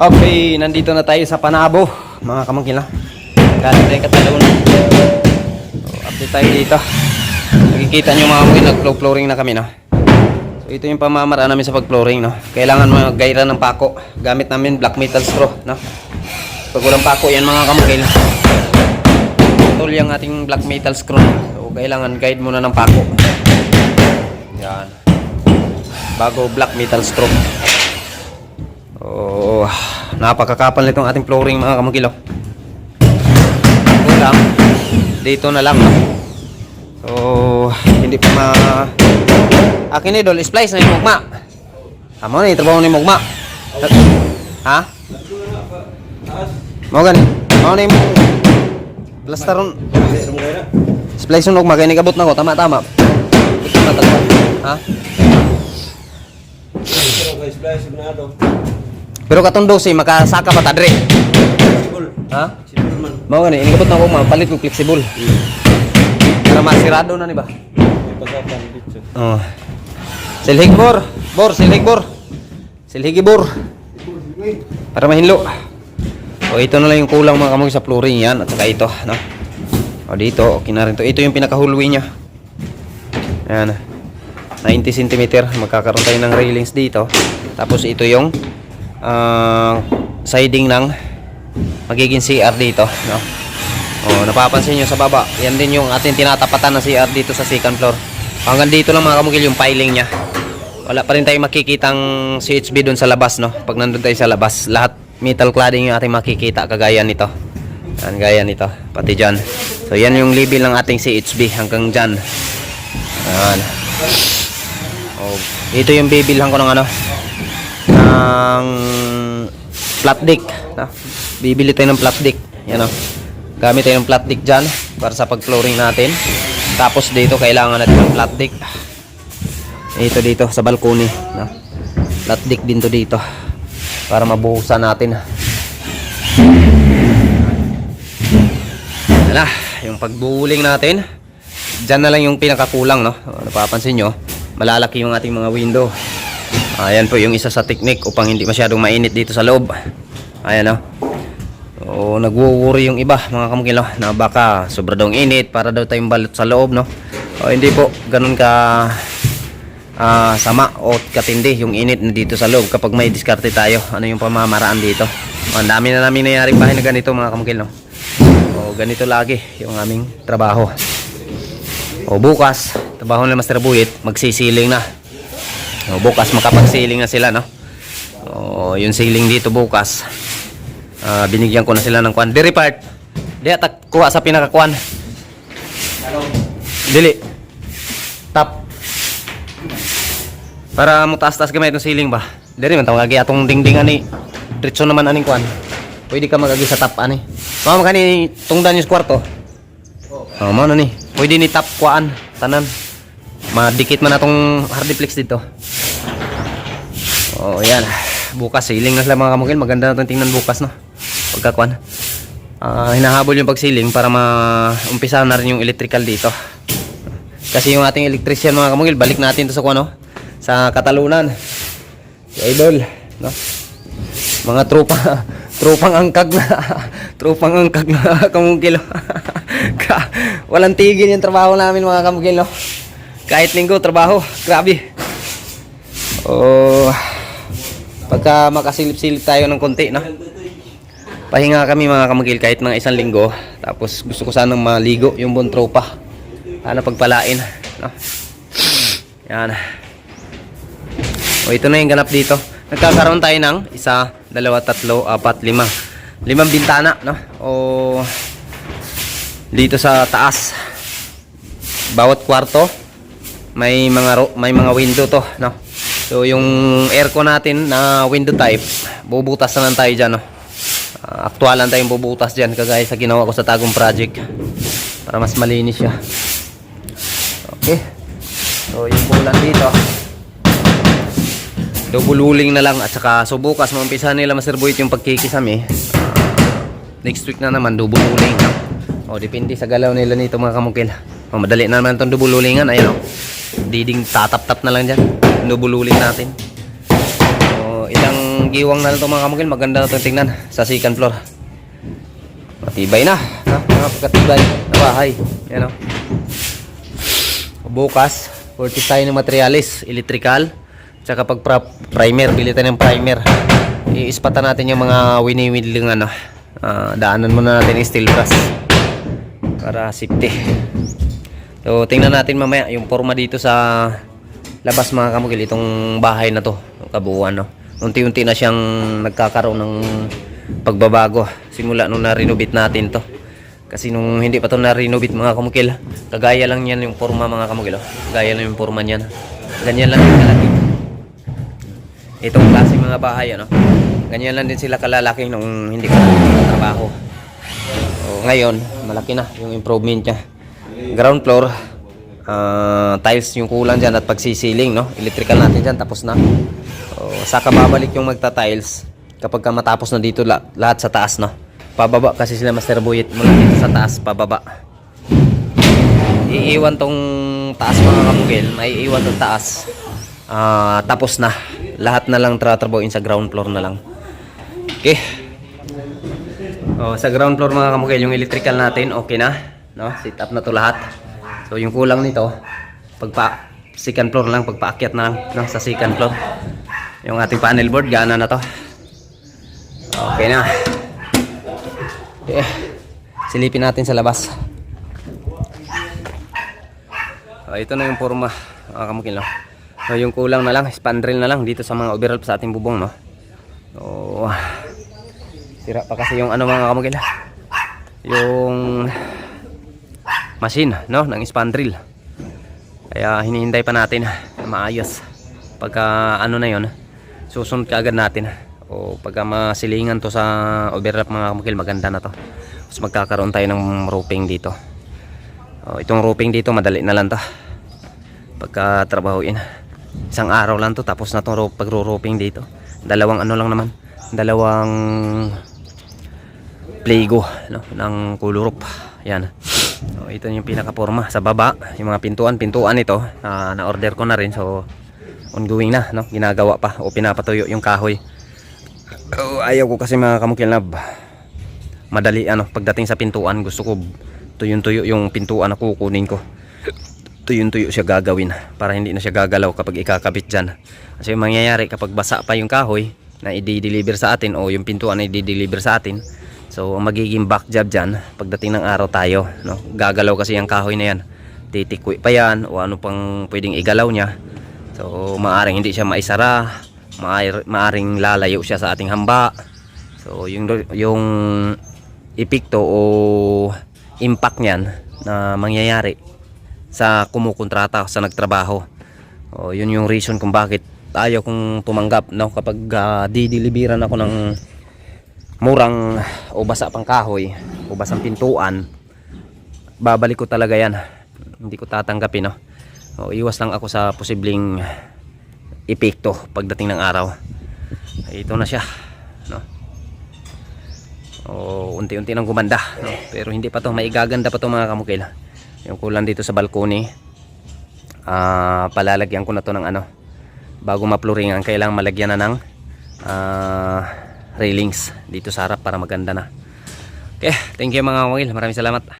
Okay, nandito na tayo sa Panabo, mga kamangkin na. Galing tayo Cataluna. So, update tayo dito. Nakikita nyo mga kamangkin, nag-flooring na kami, no? So, ito yung pamamaraan namin sa pag-flooring, no? Kailangan mag-gaira ng pako. Gamit namin black metal straw, no? Pag walang pako, yan mga kamangkin. Tol yung ating black metal screw. So, kailangan guide muna ng pako. Yan. Bago black metal screw. Oh, napakakapal nitong ating flooring mga kamagilo. Kulang. Dito na lang. No? So, hindi pa ma... Akin ni Dol, splice na yung mugma. Amo na, trabaho ni mugma. Ha? Mo gani. Mo na yung plastaron. Splice yung mugma, kaya nigabot na ko. Tama, tama. Ito na talaga. Ha? Pero katong 12, makasaka pa tadre. Ha? Mao gani, inigabot na ko ma, palit ko flexible. Para masirado na ni ba? Oh. Silhig bor, bor, silhig bor. Silhigi bor. Para mahinlo. O ito na lang yung kulang mga kamoy sa flooring yan at saka ito, no? O dito, okay na rin to. Ito yung pinakahulwi niya. Ayan. 90 cm. Magkakaroon tayo ng railings dito. Tapos ito yung ah, siding ng magiging CR dito, no? Oh, napapansin nyo sa baba. Yan din yung ating tinatapatan na CR dito sa second floor. Hanggang dito lang mga kamugil yung piling niya. Wala pa rin tayong makikitang CHB doon sa labas, no? Pag nandun tayo sa labas, lahat metal cladding yung ating makikita kagaya nito. Yan, gaya nito. Pati dyan. So, yan yung level ng ating CHB hanggang dyan. Ayan. Oh, ito yung bibilhan ko ng ano ng flat deck no? bibili tayo ng flat deck yan o gamit tayo ng flat deck dyan para sa pag flooring natin. Tapos dito kailangan natin ng flat deck. Ito dito sa balcony no? flat deck din to dito para mabuhusan natin. Wala yung pagbuling natin dyan na lang yung pinakakulang no? Napapansin nyo malalaki yung ating mga window ayan po yung isa sa technique upang hindi masyadong mainit dito sa loob. Ayan o nagwo-worry yung iba mga kamukilo na baka sobra daw init para daw tayong balot sa loob no? O hindi po ganun ka ah, sama o katindi yung init na dito sa loob kapag may diskarte tayo. Ano yung pamamaraan dito? Ang dami na namin nangyari bahay na ganito mga kamukilo o ganito lagi yung aming trabaho. O bukas, trabaho nila Master Buyit, magsisiling na. O bukas makapagsiling na sila, no? O yung siling dito bukas. ah, binigyan ko na sila ng kwan. Diri part. Di atak kuha sa pinakakuan. Dili. Tap. Para mo taas-taas gamay itong siling ba? Diri man tawag atong dingding ani. Diretso naman aning kwan. Pwede ka magagi sa tap ani. Mama kani tungdan yung kwarto. Oh, mo na ni. Pwede ni tap kuan tanan. Madikit man atong hardiplex dito. Oh, yan. Bukas siling na sila mga kamukil. Maganda na itong tingnan bukas no. Pagkakuan. Ah, hinahabol yung pagsiling para ma-umpisa na rin yung electrical dito. Kasi yung ating electrician mga kamukil, balik natin to sa kuano sa Katalunan. Si Idol, no? Mga tropa, tropang angkag na, tropang angkag na kamukil. Ka- Walang tigil yung trabaho namin mga kamukil, no? Kahit linggo, trabaho. Grabe. Oh, pagka makasilip-silip tayo ng konti, no? Pahinga kami mga kamagil kahit mga isang linggo. Tapos gusto ko sanang maligo yung buong tropa. Para pagpalain, no? Yan. O ito na yung ganap dito. Nagkakaroon tayo ng isa, dalawa, tatlo, apat, lima. Limang bintana, no? O dito sa taas. Bawat kwarto may mga may mga window to, no? So yung aircon natin na window type, bubutas na lang tayo diyan, no? Ah, aktualan tayong bubutas diyan kagaya sa ginawa ko sa Tagum project para mas malinis siya. Okay. So yung bulan dito, double na lang at saka so bukas maumpisa nila maserbuit yung pagkikisami. Ah, next week na naman double ruling. No? O depende sa galaw nila nito mga kamukil. O, madali na naman itong double rulingan. Ayun o. Diding tatap-tap na lang dyan. Double ruling natin. O ilang giwang na lang ito mga kamukil. Maganda na itong tingnan sa second floor. Matibay na. Ha? Mga pagkatibay na bahay. Yan o. Bukas, purchase tayo ng materialis, electrical, tsaka pag primer, bili tayo ng primer. Iispatan natin yung mga wini-wheeling ano. Ah, daanan muna natin yung steel brass para safety. So, tingnan natin mamaya yung forma dito sa labas mga kamukil itong bahay na to, kabuuan no. Unti-unti na siyang nagkakaroon ng pagbabago simula nung na-renovate natin to. Kasi nung hindi pa to na-renovate mga kamukil, kagaya lang yan yung forma mga kamukil. Oh. Kagaya lang yung forma niyan. Ganyan lang yung kalaki. Itong klase mga bahay ano. Ganyan lang din sila kalalaki nung hindi pa trabaho. O, ngayon, malaki na yung improvement niya. Ground floor, ah, tiles yung kulang dyan at pagsisiling, no? Electrical natin dyan, tapos na. O, saka babalik yung magta-tiles kapag ka matapos na dito la- lahat sa taas, no? Pababa kasi sila Master Buyit mula dito sa taas, pababa. Iiwan tong taas mga kamugil, may iiwan tong taas. Ah, tapos na. Lahat na lang tratrabuhin sa ground floor na lang. Okay. Oh, sa ground floor mga kamukil, yung electrical natin, okay na. No? Set up na to lahat. So, yung kulang nito, pagpa second floor lang, pagpaakyat na lang no? sa second floor. Yung ating panel board, gana na to. Okay na. Okay. Silipin natin sa labas. Oh, ito na yung forma, mga kamukil, no? So, yung kulang na lang, spandrel na lang dito sa mga overall sa ating bubong, no? So, Sira pa kasi yung ano mga kamugil. Yung machine, no, ng spandrel. Kaya hinihintay pa natin na maayos. Pagka ano na yon, susunod ka agad natin. O pagka masilingan to sa overlap mga kamugil, maganda na to. Tapos magkakaroon tayo ng roofing dito. O, itong roofing dito, madali na lang to. Pagka trabahuin. Isang araw lang to, tapos na itong pagro-roofing dito. Dalawang ano lang naman. Dalawang Playgo no, ng Kulurop. Yan. So, ito yung pinaka-forma sa baba. Yung mga pintuan, pintuan ito, ah, na-order ko na rin. So, ongoing na, no? Ginagawa pa o pinapatuyo yung kahoy. Oh, ayaw ko kasi mga kamukilnab. Madali ano, pagdating sa pintuan, gusto ko tuyong-tuyo yung pintuan na kukunin ko. Tuyong-tuyo siya gagawin para hindi na siya gagalaw kapag ikakabit dyan. Kasi mangyayari kapag basa pa yung kahoy na i-deliver sa atin o yung pintuan na i-deliver sa atin, So, ang magiging back job dyan, pagdating ng araw tayo, no? gagalaw kasi yung kahoy na yan. Titikwi pa yan, o ano pang pwedeng igalaw niya. So, maaring hindi siya maisara, maaring lalayo siya sa ating hamba. So, yung, yung epekto o impact niyan na mangyayari sa kumukontrata, sa nagtrabaho. O, yun yung reason kung bakit ayaw kong tumanggap no kapag uh, dideliveran ako ng murang o basa pang kahoy o basang pintuan babalik ko talaga yan. Hindi ko tatanggapin no? O, iwas lang ako sa posibleng epekto pagdating ng araw. Ito na siya no? O unti-unti nang gumanda no? pero hindi pa to maigaganda pa to mga kamukil. Yung kulang dito sa balkoni ah palalagyan ko na to ng ano bago mapluringan kailangan malagyan na ng ah railings dito sa harap para maganda na. Okay, thank you mga kamukil. Maraming salamat.